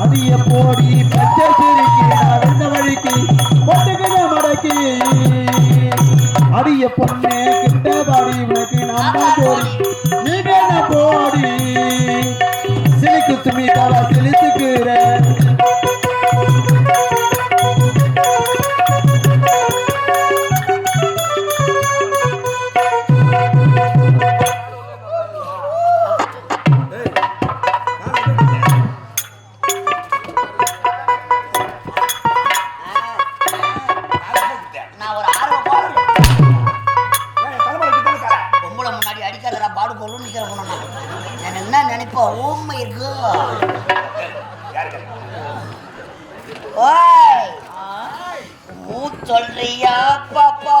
அதிய போடி பச்சை சிரிக்கி நடந்த வழிக்கு ஒட்டுக்கிற மடக்கி. அடிய பொண்ணே கிட்ட பாடி உனக்கு நம்ம போடி நீ போடி. சிலிக்கு துமி தவா சிலித்துக்குற நான் ஒரு ஆர்வம் பொம்பளை முன்னாடி அடிக்காதடா பாடு கொள்ளும் நிக்கிறேன் நான் என்ன நினைப்பேன் ஊமை இருக்கு. ஓய் மூ சொல்றியா பாப்பா?